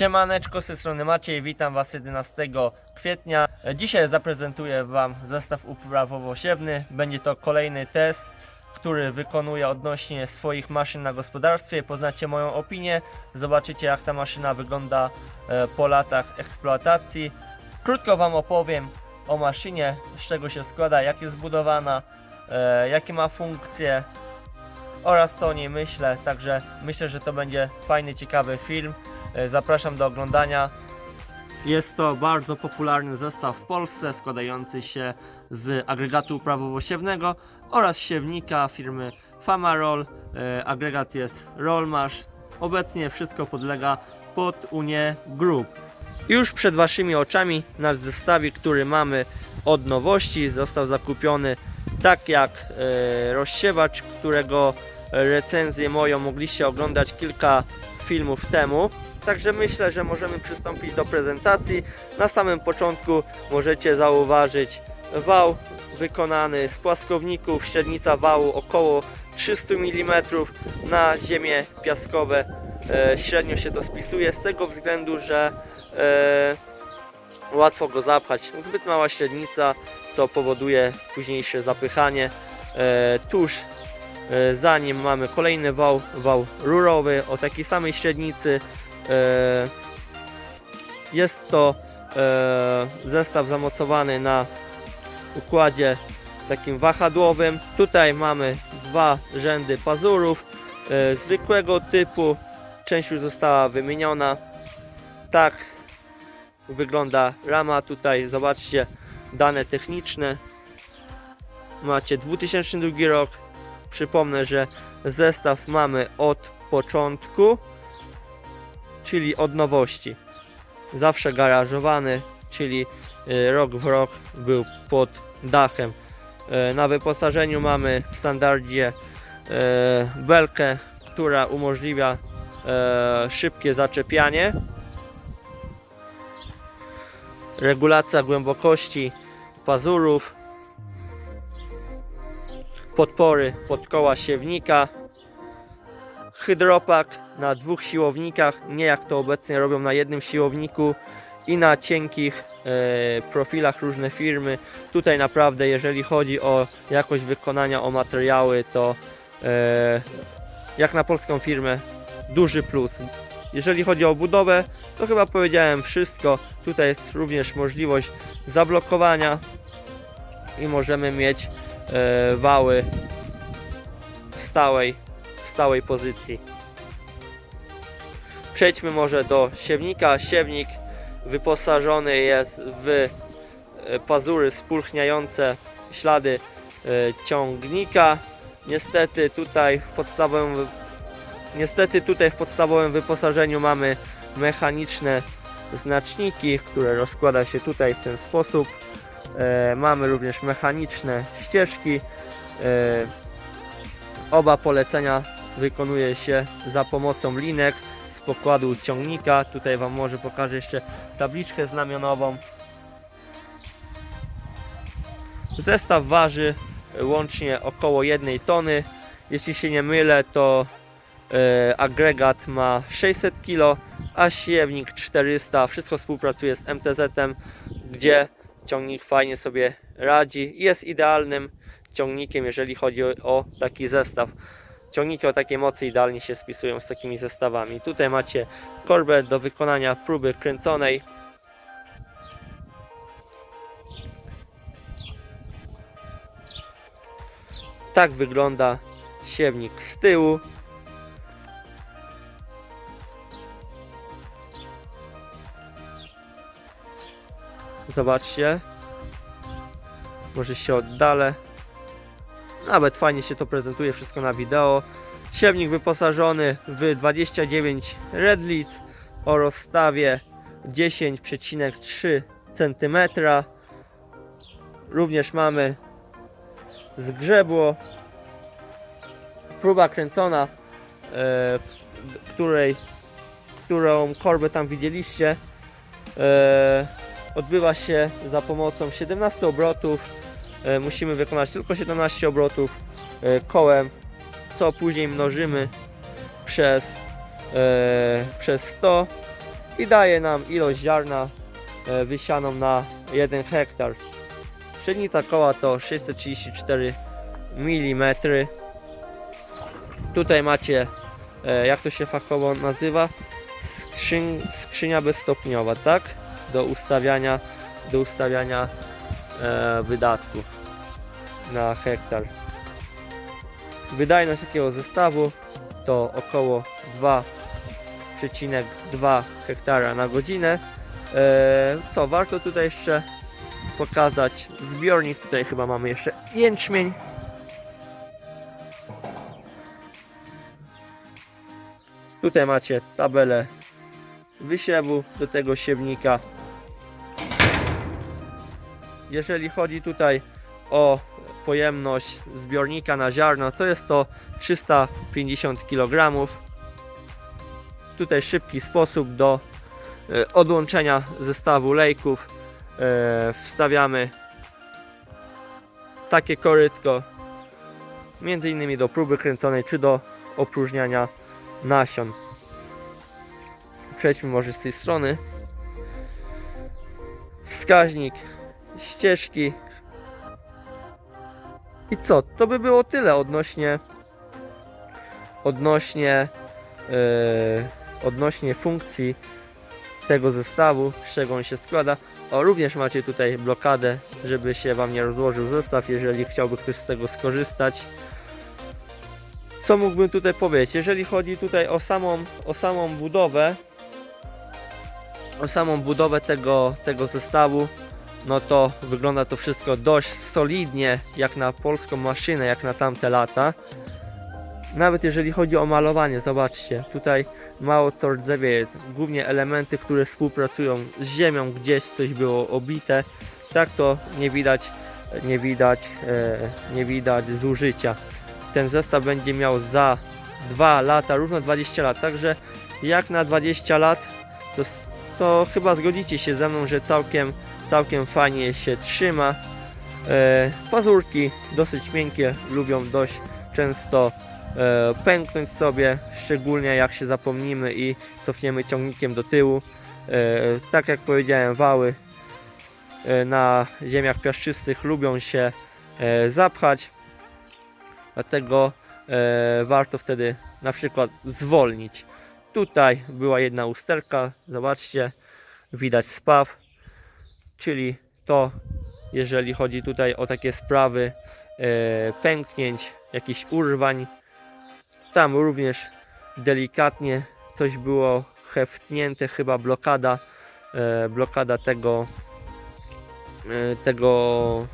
Siemaneczko, z tej strony Maciej, witam Was 11 kwietnia. Dzisiaj zaprezentuję Wam zestaw uprawowo-siewny. Będzie to kolejny test, który wykonuję odnośnie swoich maszyn na gospodarstwie. Poznacie moją opinię, zobaczycie jak ta maszyna wygląda e, po latach eksploatacji. Krótko Wam opowiem o maszynie, z czego się składa, jak jest zbudowana, e, jakie ma funkcje oraz co o niej myślę. Także myślę, że to będzie fajny, ciekawy film. E, Zapraszam do oglądania. Jest to bardzo popularny zestaw w Polsce składający się z agregatu uprawowo-siewnego oraz siewnika firmy Famarol. E, Agregat jest Rollmash. Obecnie wszystko podlega pod Unię Group. Już przed Waszymi oczami nasz zestawik, który mamy od nowości, został zakupiony tak jak e, rozsiewacz, którego recenzję moją mogliście oglądać kilka filmów temu. Także myślę, że możemy przystąpić do prezentacji. Na samym początku możecie zauważyć wał wykonany z płaskowników, średnica wału około 300 mm na ziemie piaskowe. E, średnio się to spisuje z tego względu, że e, łatwo go zapchać. Zbyt mała średnica, co powoduje późniejsze zapychanie. E, tuż za nim mamy kolejny wał, wał rurowy o takiej samej średnicy. E, Jest to e, zestaw zamocowany na układzie takim wahadłowym. Tutaj mamy dwa rzędy pazurów e, zwykłego typu. Część już została wymieniona. Tak wygląda rama. Tutaj zobaczcie dane techniczne. Macie 2002 rok. Przypomnę, że zestaw mamy od początku, czyli od nowości. Zawsze garażowany, czyli y, rok w rok był pod dachem. E, Na wyposażeniu mamy w standardzie e, belkę, która umożliwia szybkie zaczepianie. Regulacja głębokości pazurów. Podpory pod koła siewnika. Hydropak na dwóch siłownikach, nie jak to obecnie robią na jednym siłowniku i na cienkich e, profilach różne firmy. Tutaj naprawdę, jeżeli chodzi o jakość wykonania, o materiały, to e, jak na polską firmę duży plus. Jeżeli chodzi o budowę, to chyba powiedziałem wszystko. Tutaj jest również możliwość zablokowania i możemy mieć wały w stałej, w stałej pozycji. Przejdźmy może do siewnika. Siewnik wyposażony jest w e, pazury spulchniające ślady e, ciągnika. Niestety tutaj w podstawowym wy- niestety tutaj w podstawowym wyposażeniu mamy mechaniczne znaczniki, które rozkłada się tutaj w ten sposób. E, mamy również mechaniczne ścieżki. E, oba polecenia wykonuje się za pomocą linek z pokładu ciągnika. Tutaj Wam może pokażę jeszcze tabliczkę znamionową. Zestaw waży łącznie około 1 tony. Jeśli się nie mylę, to e, agregat ma 600 kg, a siewnik 400. Wszystko współpracuje z MTZ-em, gdzie ciągnik fajnie sobie radzi. Jest idealnym ciągnikiem, jeżeli chodzi o, taki zestaw. Ciągniki o takiej mocy idealnie się spisują z takimi zestawami. Tutaj macie korbę do wykonania próby kręconej. Tak wygląda siewnik z tyłu. Zobaczcie. Może się oddalę. Nawet fajnie się to prezentuje wszystko na wideo. Siewnik wyposażony w 29 redlic o rozstawie 10,3 cm. Również mamy zgrzebło. Próba kręcona, e, której, którą korbę tam widzieliście, e, odbywa się za pomocą 17 obrotów e, musimy wykonać tylko 17 obrotów e, kołem, co później mnożymy przez, e, przez 100 i daje nam ilość ziarna wysianą na 1 hektar. Średnica koła to 634 mm. Tutaj macie, jak to się fachowo nazywa, skrzynia bezstopniowa, tak? Do ustawiania, do ustawiania e, na hektar. Wydajność takiego zestawu to około 2,2 hektara na godzinę. E, co, warto tutaj jeszcze pokazać zbiornik. Tutaj chyba mamy jeszcze jęczmień. Tutaj macie tabelę wysiewu do tego siewnika. Jeżeli chodzi tutaj o pojemność zbiornika na ziarno, to jest to 350 kg. Tutaj szybki sposób do e, odłączenia zestawu lejków. E, Wstawiamy takie korytko, między innymi do próby kręconej czy do opróżniania nasion. Przejdźmy może z tej strony. Wskaźnik ścieżki. I co? To by było tyle odnośnie odnośnie yy, odnośnie funkcji tego zestawu, z czego on się składa. O, również macie tutaj blokadę, żeby się Wam nie rozłożył zestaw, jeżeli chciałby ktoś z tego skorzystać. Co mógłbym tutaj powiedzieć? Jeżeli chodzi tutaj o samą, o samą budowę, o samą budowę tego, tego zestawu, no to wygląda to wszystko dość solidnie, jak na polską maszynę, jak na tamte lata. Nawet jeżeli chodzi o malowanie, zobaczcie, tutaj mało co rdzewieje, głównie elementy, które współpracują z ziemią, gdzieś coś było obite, tak to nie widać, nie widać, e, nie widać zużycia. Ten zestaw będzie miał za 2 lata, równo 20 lat, także jak na 20 lat, to, to chyba zgodzicie się ze mną, że całkiem, całkiem fajnie się trzyma. E, pazurki dosyć miękkie, lubią dość często e, pęknąć sobie, szczególnie jak się zapomnimy i cofniemy ciągnikiem do tyłu. E, tak jak powiedziałem, wały na ziemiach piaszczystych lubią się zapchać, dlatego warto wtedy na przykład zwolnić. Tutaj była jedna usterka, zobaczcie, widać spaw, czyli to, jeżeli chodzi tutaj o takie sprawy e, pęknięć, jakichś urwań, tam również delikatnie coś było heftnięte, chyba blokada, e, blokada tego, e, tego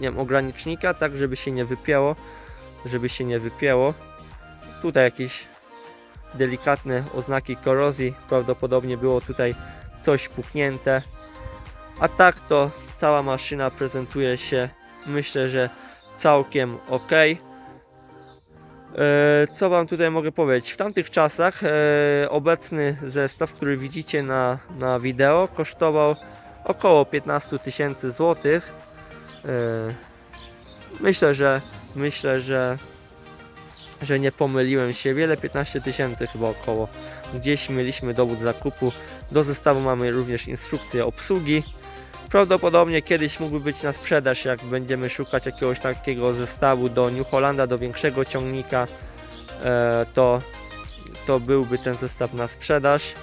nie wiem, ogranicznika, tak żeby się nie wypięło, żeby się nie wypięło. Tutaj jakieś delikatne oznaki korozji, prawdopodobnie było tutaj coś puknięte. A tak to cała maszyna prezentuje się, myślę, że całkiem ok. E, Co Wam tutaj mogę powiedzieć? W tamtych czasach e, obecny zestaw, który widzicie na, na wideo, kosztował około 15 tysięcy złotych. E, Myślę, że myślę, że że nie pomyliłem się. Wiele 15 tysięcy chyba około. Gdzieś mieliśmy dowód zakupu. Do zestawu mamy również instrukcję obsługi. Prawdopodobnie kiedyś mógłby być na sprzedaż, jak będziemy szukać jakiegoś takiego zestawu do New Hollanda, do większego ciągnika, e, to, to byłby ten zestaw na sprzedaż,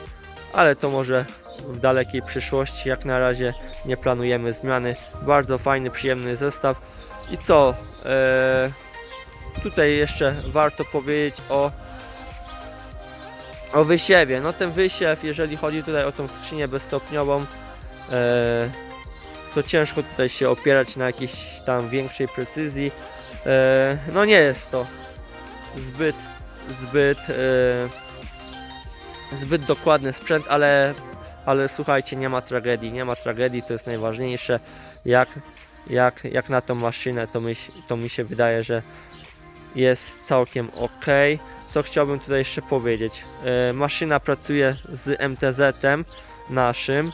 ale to może w dalekiej przyszłości. Jak na razie nie planujemy zmiany. Bardzo fajny, przyjemny zestaw. I co? E, tutaj jeszcze warto powiedzieć o o wysiewie. No ten wysiew, jeżeli chodzi tutaj o tą skrzynię bezstopniową, e, to ciężko tutaj się opierać na jakiejś tam większej precyzji. E, no nie jest to zbyt, zbyt, e, zbyt dokładny sprzęt, ale, ale słuchajcie, nie ma tragedii, nie ma tragedii, to jest najważniejsze. Jak, jak, jak na tą maszynę, to mi, to mi się wydaje, że jest całkiem ok. Co chciałbym tutaj jeszcze powiedzieć? E, maszyna pracuje z MTZ-em naszym.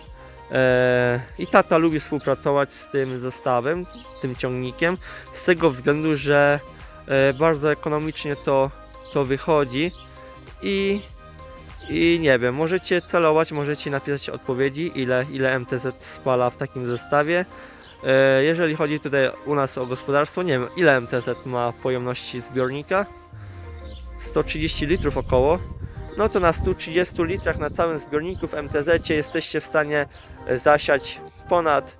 E, I tata lubi współpracować z tym zestawem, tym ciągnikiem, z tego względu, że e, bardzo ekonomicznie to, to wychodzi i, I nie wiem, możecie celować, możecie napisać odpowiedzi, ile, ile MTZ spala w takim zestawie. E, Jeżeli chodzi tutaj u nas o gospodarstwo, nie wiem, ile MTZ ma pojemności zbiornika? 130 litrów około. No to na 130 litrach na całym zbiorniku w MTZ jesteście w stanie e, zasiać ponad,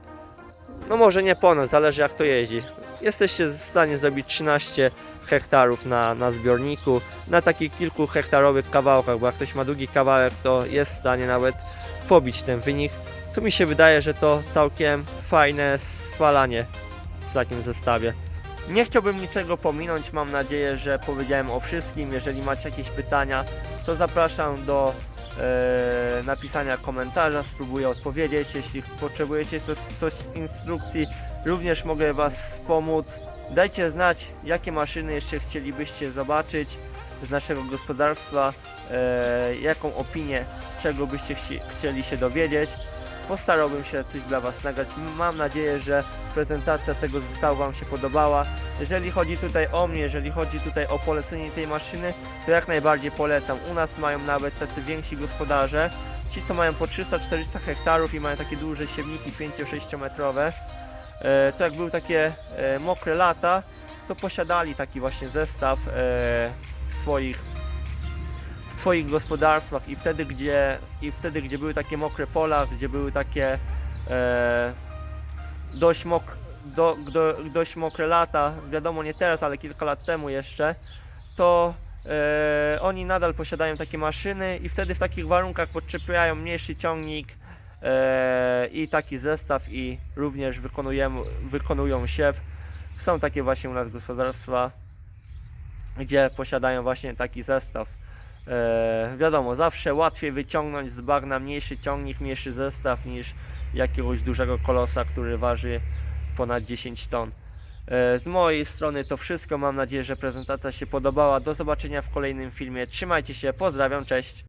no może nie ponad, zależy jak to jeździ. Jesteście w stanie zrobić 13 hektarów na, na zbiorniku, na takich kilku hektarowych kawałkach, bo jak ktoś ma długi kawałek, to jest w stanie nawet pobić ten wynik, co mi się wydaje, że to całkiem fajne spalanie w takim zestawie. Nie chciałbym niczego pominąć, mam nadzieję, że powiedziałem o wszystkim. Jeżeli macie jakieś pytania, to zapraszam do e, napisania komentarza, spróbuję odpowiedzieć. Jeśli potrzebujecie coś, coś z instrukcji, również mogę Was wspomóc. Dajcie znać, jakie maszyny jeszcze chcielibyście zobaczyć z naszego gospodarstwa, e, jaką opinię, czego byście chci, chcieli się dowiedzieć. Postarałbym się coś dla Was nagrać. Mam nadzieję, że prezentacja tego zestawu Wam się podobała. Jeżeli chodzi tutaj o mnie, jeżeli chodzi tutaj o polecenie tej maszyny, to jak najbardziej polecam. U nas mają nawet tacy więksi gospodarze, ci co mają po 300-400 hektarów i mają takie duże siewniki 5-6 metrowe. E, to jak były takie e, mokre lata, to posiadali taki właśnie zestaw e, w swoich swoich gospodarstwach i wtedy gdzie i wtedy gdzie były takie mokre pola, gdzie były takie e, dość mok do, do, dość mokre lata, wiadomo nie teraz, ale kilka lat temu jeszcze, to e, oni nadal posiadają takie maszyny i wtedy w takich warunkach podczepiają mniejszy ciągnik e, i taki zestaw i również wykonują siew. Są takie właśnie u nas gospodarstwa, gdzie posiadają właśnie taki zestaw. E, wiadomo, zawsze łatwiej wyciągnąć z bagna mniejszy ciągnik, mniejszy zestaw niż jakiegoś dużego kolosa, który waży ponad 10 ton. E, Z mojej strony to wszystko. Mam nadzieję, że prezentacja się podobała. Do zobaczenia w kolejnym filmie. Trzymajcie się, pozdrawiam, cześć.